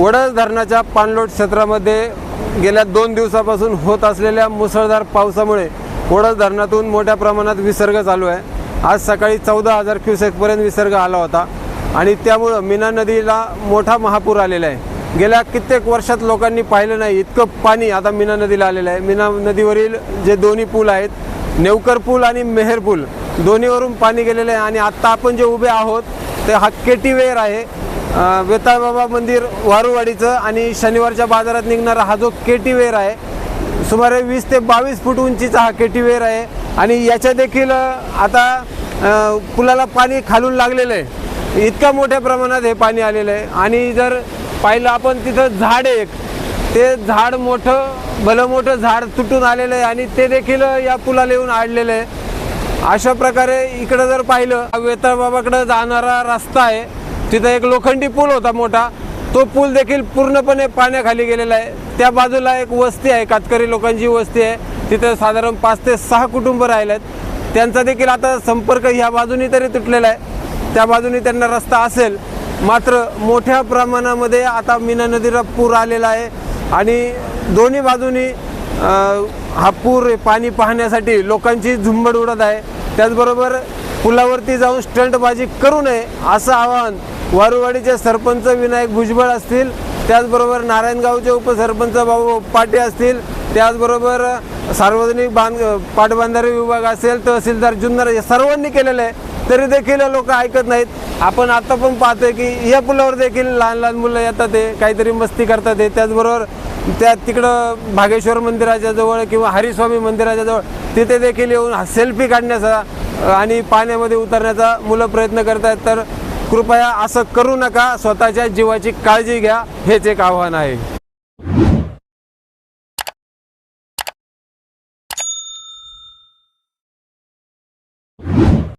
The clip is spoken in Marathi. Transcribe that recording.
वडस धरणाच्या पाणलोट क्षेत्रामध्ये गेल्या दोन दिवसापासून होत असलेल्या मुसळधार पावसामुळे वडस धरणातून मोठ्या प्रमाणात विसर्ग चालू आहे. आज सकाळी चौदा हजार क्युसेकपर्यंत विसर्ग आला होता आणि त्यामुळं मीना नदीला मोठा महापूर आलेला आहे. गेल्या कित्येक वर्षात लोकांनी पाहिलं नाही इतकं पाणी आता मीना नदीला आलेलं आहे. मीना नदीवरील जे दोन्ही पूल आहेत नेवकर पूल आणि मेहेर पूल दोन्हीवरून पाणी गेलेलं आहे आणि आत्ता आपण जे उभे आहोत ते हा केटीवेर आहे. वेताळबाबा मंदिर वारुवाडीचं आणि शनिवारच्या बाजारात निघणारा हा जो केटी वेर आहे सुमारे वीस ते बावीस फूट उंचीचा हा केटी वेर आहे. आणि याच्या देखील आता पुलाला पाणी खालून लागलेलं आहे. इतक्या मोठ्या प्रमाणात हे पाणी आलेलं आहे. आणि जर पाहिलं आपण तिथं झाड एक ते झाड मोठं भलं मोठं झाड तुटून आलेलं आहे आणि ते देखील या पुलाला येऊन आडलेलं आहे. अशा प्रकारे इकडं जर पाहिलं वेताळबाबाकडं जाणारा रस्ता आहे. तिथं एक लोखंडी पूल होता मोठा. तो पूल देखील पूर्णपणे पाण्याखाली गेलेला आहे. त्या बाजूला एक वस्ती आहे कातकरी लोकांची वस्ती आहे. तिथं साधारण पाच ते सहा कुटुंब राहिले आहेत त्यांचा देखील आता संपर्क ह्या बाजूनी तरी तुटलेला आहे. त्या बाजूनी त्यांना रस्ता असेल मात्र मोठ्या प्रमाणामध्ये आता मीना नदीला पूर आलेला आहे. आणि दोन्ही बाजूनी हा पूर पाणी पाहण्यासाठी लोकांची झुंबड उडत आहे. त्याचबरोबर पुलावरती जाऊन स्टंटबाजी करू नये असं आवाहन वारुवाडीचे सरपंच विनायक भुजबळ असतील त्याचबरोबर नारायणगावचे उपसरपंच भाऊ पाटे असतील त्याचबरोबर सार्वजनिक बांध पाटबंधारे विभाग असेल तहसीलदार जुन्नर या सर्वांनी केलेलं आहे. तरी देखील लोक ऐकत नाहीत. आपण आता पण पाहतोय की या पुलावर देखील लहान लहान मुलं येतात ते काहीतरी मस्ती करतात ते त्याचबरोबर त्या तिकडं भागेश्वर मंदिराच्या जवळ किंवा हरिस्वामी मंदिराच्या जवळ तिथे देखील येऊन सेल्फी काढण्याचा आणि पाण्यामध्ये उतरण्याचा मुलं प्रयत्न करत आहेत तर कृपया असं करू नका स्वतःच्या जीवाची काळजी घ्या हेच एक आव्हान आहे.